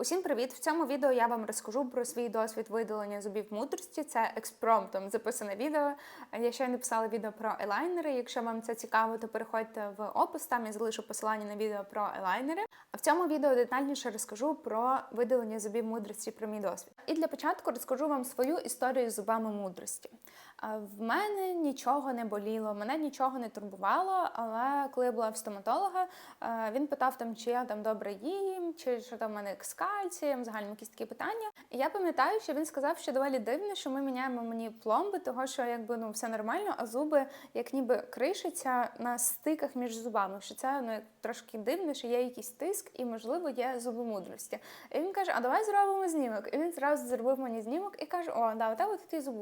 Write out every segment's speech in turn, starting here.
Усім привіт! В цьому відео я вам розкажу про свій досвід видалення зубів мудрості. Це експромтом записане відео. Я ще не писала відео про елайнери. Якщо вам це цікаво, то переходьте в опис. Там я залишу посилання на відео про елайнери. А в цьому відео детальніше розкажу про видалення зубів мудрості, про мій досвід. І для початку розкажу вам свою історію з зубами мудрості. В мене нічого не боліло, мене нічого не турбувало, але коли я була в стоматолога, е, він питав там, чи я там добре їм, чи що там в мене з кальцієм, загальні якісь такі питання. І я пам'ятаю, що він сказав, що доволі дивно, що ми міняємо мені пломби, того що якби ну все нормально, а зуби як ніби кришаться на стиках між зубами. Що це ну трошки дивно, що є якийсь тиск і можливо є зуби мудрості. І він каже: А давай зробимо знімок. І він зразу зробив мені знімок і каже: О, да, у тебе тут зуби.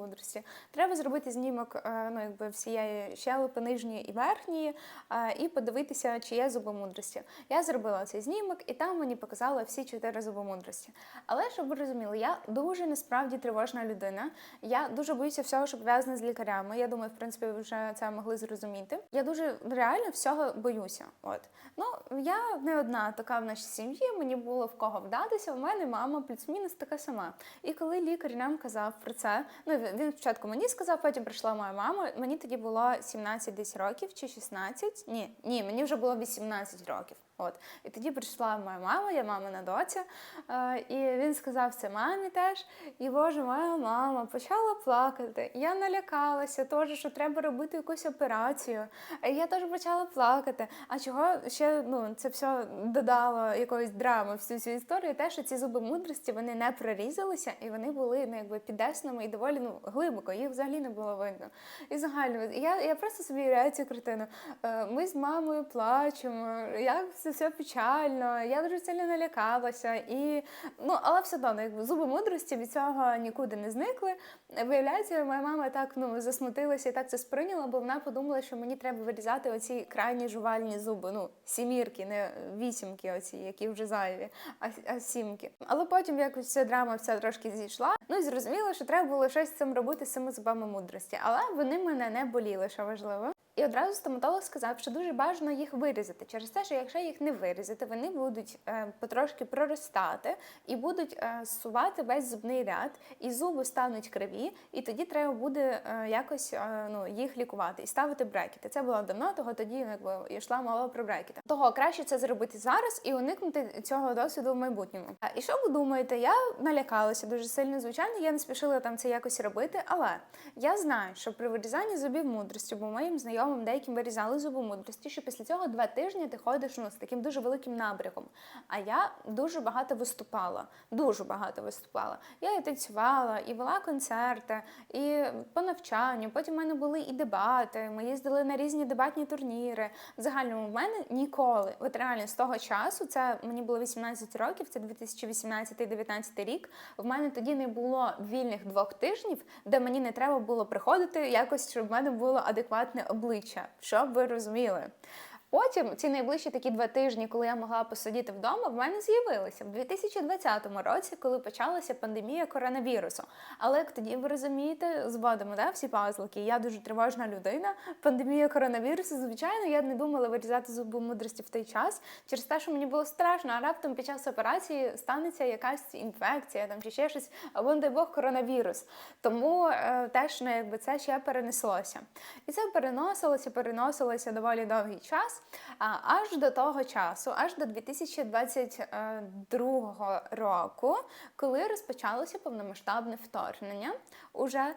Треба зробити знімок е, ну, якби всієї щелепи нижньої і верхньої, е, і подивитися, чи є зуби мудрості. Я зробила цей знімок, і там мені показали всі чотири зуби мудрості. Але щоб ви розуміли, я дуже насправді тривожна людина. Я дуже боюся всього, що пов'язане з лікарями. Я думаю, в принципі, ви вже це могли зрозуміти. Я дуже реально всього боюся. От ну я не одна така в нашій сім'ї. Мені було в кого вдатися. У мене мама плюс-мінус така сама. І коли лікар нам казав про це, ну він спочатку мені сказав, потім прийшла моя мама. Мені тоді було 17 десь років чи 16. Ні, ні, мені вже було 18 років. От і тоді прийшла моя мама, я мамина доця, е, і він сказав це мамі теж. І боже, моя мама почала плакати. Я налякалася, теж, що треба робити якусь операцію. Я теж почала плакати. А чого ще ну це все додало якоїсь драми всю цю історію? Те, що ці зуби мудрості вони не прорізалися, і вони були ну, якби підесними і доволі ну глибоко. Їх взагалі не було видно. І загально я, я просто собі цю картину. Е, Ми з мамою плачемо. як все це все печально, я дуже сильно налякалася. І, ну, але все одно, якби зуби мудрості від цього нікуди не зникли. Виявляється, моя мама так ну, засмутилася і так це сприйняла, бо вона подумала, що мені треба вирізати оці крайні жувальні зуби. Ну, сімірки, не вісімки, оці, які вже зайві, а, а сімки. Але потім якось ця драма вся трошки зійшла. Ну і зрозуміло, що треба було щось з цим робити з цими зубами мудрості. Але вони мене не боліли, що важливо. І одразу стоматолог сказав, що дуже бажано їх вирізати через те, що якщо їх не вирізати, вони будуть е, потрошки проростати і будуть е, зсувати весь зубний ряд, і зуби стануть криві, і тоді треба буде е, якось ну, їх лікувати і ставити брекети. Це було давно, того тоді ну, якби йшла мова про брекети. Того краще це зробити зараз і уникнути цього досвіду в майбутньому. І що ви думаєте? Я налякалася дуже сильно, звичайно, я не спішила там це якось робити, але я знаю, що при вирізанні зубів мудрості, бо моїм знайомим деяким вирізали зуби мудрості, що після цього два тижні ти ходиш ну, з таким дуже великим набряком. А я дуже багато виступала, дуже багато виступала. Я і танцювала, і вела концерти, і по навчанню. Потім в мене були і дебати. Ми їздили на різні дебатні турніри. В загальному в мене ніколи, от реально з того часу, це мені було 18 років, це 2018-2019 рік. В мене тоді не було вільних двох тижнів, де мені не треба було приходити якось, щоб в мене було адекватне обличчя, щоб ви розуміли. Потім ці найближчі такі два тижні, коли я могла посидіти вдома, в мене з'явилися в 2020 році, коли почалася пандемія коронавірусу. Але як тоді ви розумієте, зводимо да, всі пазлики. Я дуже тривожна людина. Пандемія коронавірусу, звичайно, я не думала вирізати зуби мудрості в той час через те, що мені було страшно, а раптом під час операції станеться якась інфекція там чи ще щось, або не дай Бог коронавірус. Тому е, теж ну, якби це ще перенеслося. І це переносилося, переносилося доволі довгий час. А аж до того часу, аж до 2022 року, коли розпочалося повномасштабне вторгнення, уже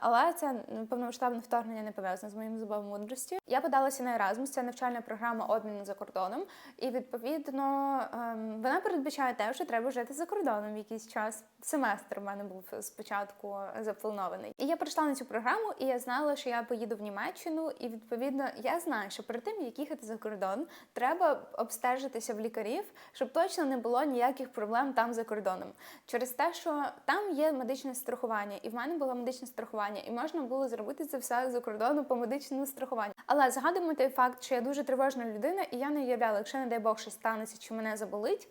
але це повномасштабне вторгнення не пов'язане з моїм зубом мудрості. Я подалася на Erasmus, це навчальна програма обміну за кордоном, і відповідно ем, вона передбачає те, що треба жити за кордоном якийсь час. Семестр у мене був спочатку запланований. І я прийшла на цю програму, і я знала, що я поїду в Німеччину, і відповідно я знаю, що перед тим як їхати за кордон, треба обстежитися в лікарів, щоб точно не було ніяких проблем там за кордоном. Через те, що там є медичне страхування, і в мене було медичне страхування, і можна було зробити це все за кордоном по медичному страхуванню. Але згадуємо той факт, що я дуже тривожна людина, і я не уявляла, якщо не дай Бог щось станеться, чи мене заболить,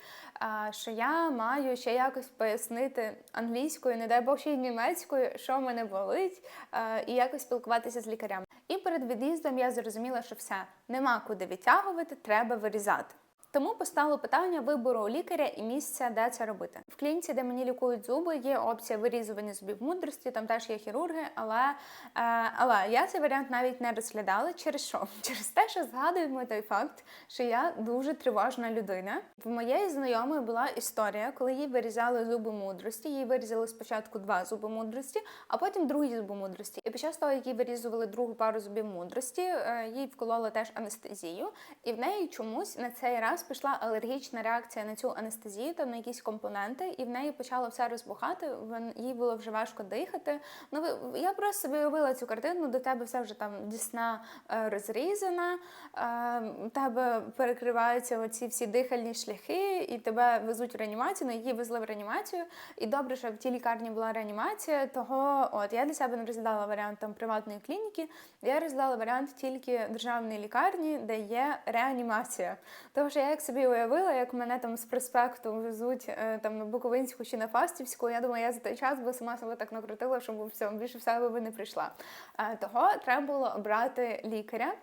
що я маю ще якось пояснити англійською, не дай Бог ще й німецькою, що мене болить, і якось спілкуватися з лікарями. І перед від'їздом я зрозуміла, що все нема куди витягувати, треба вирізати. Тому постало питання вибору лікаря і місця, де це робити. В клініці, де мені лікують зуби, є опція вирізування зубів мудрості, там теж є хірурги, але, е, але я цей варіант навіть не розглядала. Через що? Через те, що згадуємо той факт, що я дуже тривожна людина. В моєї знайомої була історія, коли їй вирізали зуби мудрості. Їй вирізали спочатку два зуби мудрості, а потім другі зуби мудрості. І під час того, як їй вирізували другу пару зубів мудрості, е, їй вкололи теж анестезію, і в неї чомусь на цей раз пішла алергічна реакція на цю анестезію, там на якісь компоненти, і в неї почало все розбухати. Їй було вже важко дихати. Ну я просто собі уявила цю картину, до тебе все вже там дісна е, розрізана, е, у тебе перекриваються оці всі дихальні шляхи, і тебе везуть в реанімацію. Ну її везли в реанімацію. І добре, що в тій лікарні була реанімація. Того от я для себе не розглядала варіант там приватної клініки. Я розглядала варіант тільки державної лікарні, де є реанімація. Тому що я як собі уявила, як мене там з проспекту везуть е, там на Буковинську чи на Фастівську. Я думаю, я за той час би сама себе так накрутила, щоб все більше в себе би не прийшла. Е, Того треба було обрати лікаря.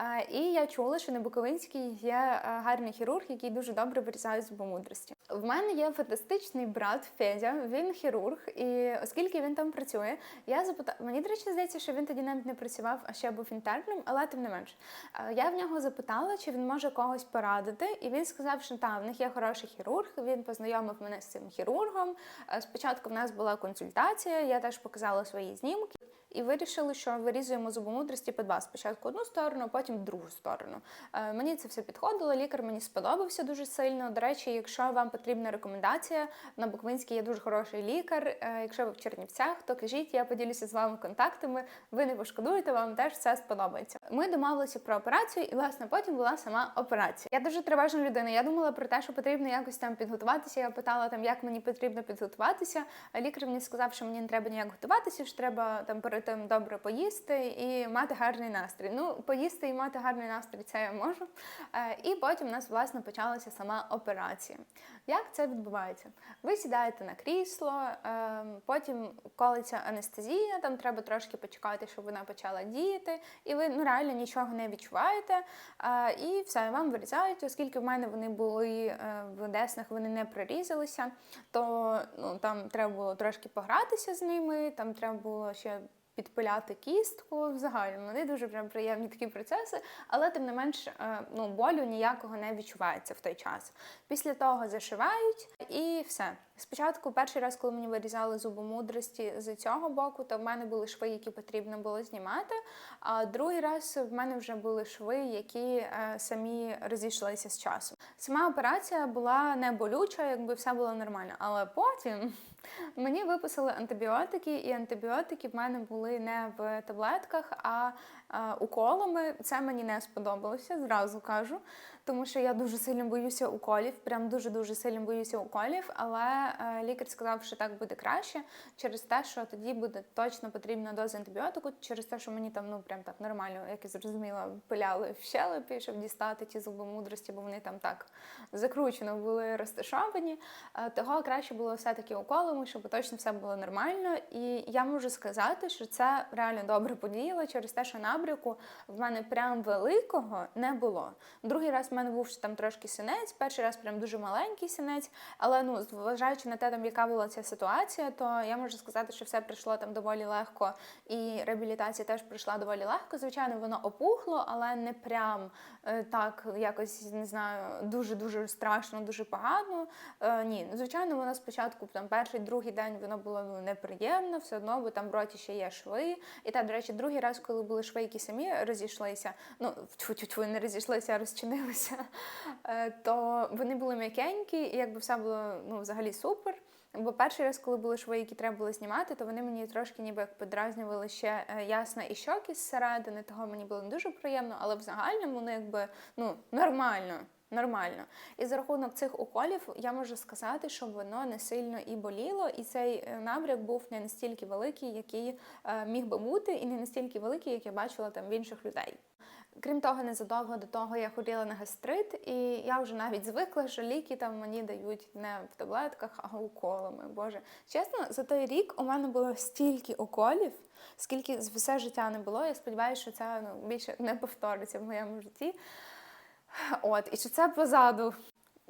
Е, І я чула, що на Буковинській є гарний хірург, який дуже добре вирізає зубомудрості. В мене є фантастичний брат Федя, він хірург, і оскільки він там працює, я запитала, мені до речі, здається, що він тоді навіть не працював, а ще був інтерном, але тим не менш. Е, Я в нього запитала, чи він може когось порадити, і він сказав, що так, в них є хороший хірург. Він познайомив мене з цим хірургом. Е, Спочатку в нас була консультація, я теж показала свої знімки. І вирішили, що вирізуємо зубомудрості по два. Спочатку одну сторону, потім другу сторону. Е, мені це все підходило. Лікар мені сподобався дуже сильно. До речі, якщо вам потрібна рекомендація, на Буквинській є дуже хороший лікар. Е, якщо ви в Чернівцях, то кажіть, я поділюся з вами контактами. Ви не пошкодуєте, вам теж все сподобається. Ми домовилися про операцію, і власне потім була сама операція. Я дуже тривожна людина. Я думала про те, що потрібно якось там підготуватися. Я питала там, як мені потрібно підготуватися. Лікар мені сказав, що мені не треба ніяк готуватися, що треба там перед тим добре поїсти і мати гарний настрій. Ну, поїсти і мати гарний настрій це я можу. Е, І потім у нас власне почалася сама операція. Як це відбувається? Ви сідаєте на крісло, е, потім колиться анестезія, там треба трошки почекати, щоб вона почала діяти, і ви ну реально нічого не відчуваєте. Е, І все, вам вирізають, оскільки в мене вони були е, в деснах, вони не прорізалися, то ну, там треба було трошки погратися з ними, там треба було ще підпиляти кістку взагалі. Вони дуже прям приємні такі процеси, але тим не менш е, ну, болю ніякого не відчувається в той час. Після того зашивають і все. Спочатку, перший раз, коли мені вирізали зубомудрості з цього боку, то в мене були шви, які потрібно було знімати. А другий раз в мене вже були шви, які е, самі розійшлися з часом. Сама операція була не болюча, якби все було нормально. Але потім мені виписали антибіотики, і антибіотики в мене були не в таблетках, а е, уколами. Це мені не сподобалося, зразу кажу. Тому що я дуже сильно боюся уколів, прям дуже дуже сильно боюся уколів. Але е, лікар сказав, що так буде краще через те, що тоді буде точно потрібна доза антибіотику, через те, що мені там ну прям так нормально, як я зрозуміла, пиляли в щелепі, щоб дістати ті зуби мудрості, бо вони там так закручено були розташовані. Е, Того краще було все-таки уколами, щоб точно все було нормально. І я можу сказати, що це реально добре подіяло через те, що набряку в мене прям великого не було. Другий раз в мене був там трошки синець, перший раз прям дуже маленький синець. Але ну, зважаючи на те, там, яка була ця ситуація, то я можу сказати, що все пройшло там доволі легко, і реабілітація теж пройшла доволі легко. Звичайно, воно опухло, але не прям е, так якось не знаю, дуже дуже страшно, дуже погано. Е, ні, звичайно, воно спочатку там перший, другий день воно було ну, неприємно, все одно, бо там в роті ще є шви. І так, до речі, другий раз, коли були шви, які самі розійшлися, ну тьфу-тьфу-тьфу, не розійшлися, а розчинилися, е, то вони були м'якенькі, і якби все було ну, взагалі супер. Бо перший раз, коли були шви, які треба було знімати, то вони мені трошки ніби як подразнювали ще е, ясна і щоки зсередини, того мені було не дуже приємно, але в загальному ну, якби ну нормально. Нормально. І за рахунок цих уколів я можу сказати, що воно не сильно і боліло, і цей е, набряк був не настільки великий, який е, міг би бути, і не настільки великий, як я бачила там в інших людей. Крім того, незадовго до того я хворіла на гастрит, і я вже навіть звикла, що ліки там мені дають не в таблетках, а уколами. Боже, чесно, за той рік у мене було стільки уколів, скільки все життя не було. Я сподіваюся, що це ну, більше не повториться в моєму житті. От, і чи це позаду.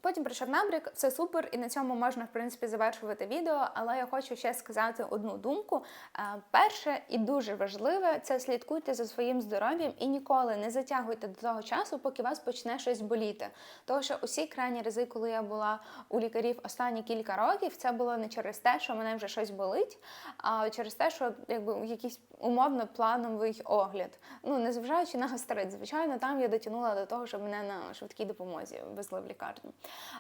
Потім прийшов набряк, все супер, і на цьому можна в принципі завершувати відео. Але я хочу ще сказати одну думку. Е, Перше і дуже важливе це слідкуйте за своїм здоров'ям і ніколи не затягуйте до того часу, поки вас почне щось боліти. Тому що усі крайні рази, коли я була у лікарів останні кілька років, це було не через те, що мене вже щось болить, а через те, що якби якийсь умовно плановий огляд. Ну незважаючи на гастрит, звичайно, там я дотягнула до того, щоб мене на швидкій допомозі везли в лікарню.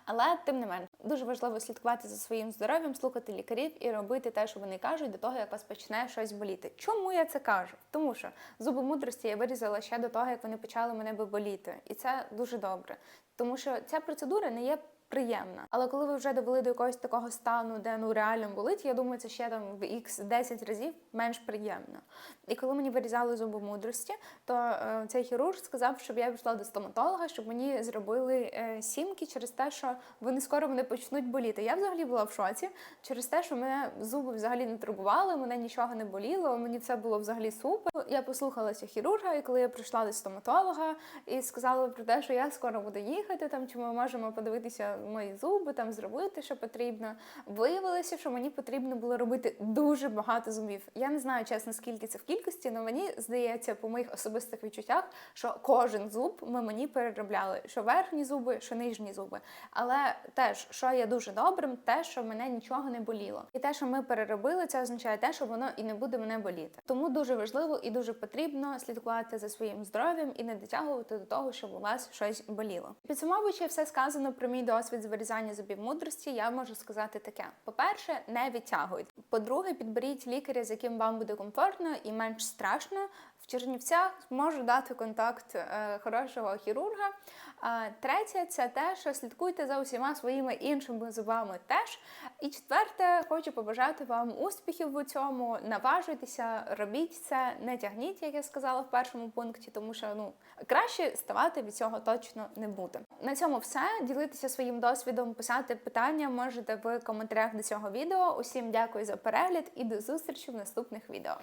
Але тим не менш, дуже важливо слідкувати за своїм здоров'ям, слухати лікарів і робити те, що вони кажуть, до того як вас почне щось боліти. Чому я це кажу? Тому що зуби мудрості я вирізала ще до того, як вони почали мене би боліти, і це дуже добре, тому що ця процедура не є. Приємна, але коли ви вже довели до якогось такого стану, де ну реально болить, я думаю, це ще там в x 10 разів менш приємно. І коли мені вирізали зуби мудрості, то е, цей хірург сказав, щоб я пішла до стоматолога, щоб мені зробили е, сімки через те, що вони скоро мене почнуть боліти. Я взагалі була в шоці через те, що мене зуби взагалі не турбували, мене нічого не боліло, мені все було взагалі супер. Я послухалася хірурга, і коли я прийшла до стоматолога і сказала про те, що я скоро буду їхати, там чи ми можемо подивитися мої зуби, там зробити, що потрібно. Виявилося, що мені потрібно було робити дуже багато зубів. Я не знаю, чесно, скільки це в кількості, але мені здається, по моїх особистих відчуттях, що кожен зуб ми мені переробляли, що верхні зуби, що нижні зуби. Але теж, що є дуже добрим, те, що мене нічого не боліло. І те, що ми переробили, це означає те, що воно і не буде мене боліти. Тому дуже важливо і дуже потрібно слідкувати за своїм здоров'ям і не дотягувати до того, щоб у вас щось боліло. Підсумовуючи все сказано про мій досвід з вирізання зубів мудрості, я можу сказати таке: по-перше, не відтягуйте. По-друге, підберіть лікаря, з яким вам буде комфортно і менш страшно. В Чернівцях можу дати контакт е, хорошого хірурга. А третє, це те, що слідкуйте за усіма своїми іншими зубами теж. І четверте, хочу побажати вам успіхів у цьому. Наважуйтеся, робіть це, не тягніть, як я сказала в першому пункті, тому що ну краще ставати від цього точно не буде. На цьому все. Ділитися своїм досвідом, писати питання можете в коментарях до цього відео. Усім дякую за перегляд і до зустрічі в наступних відео.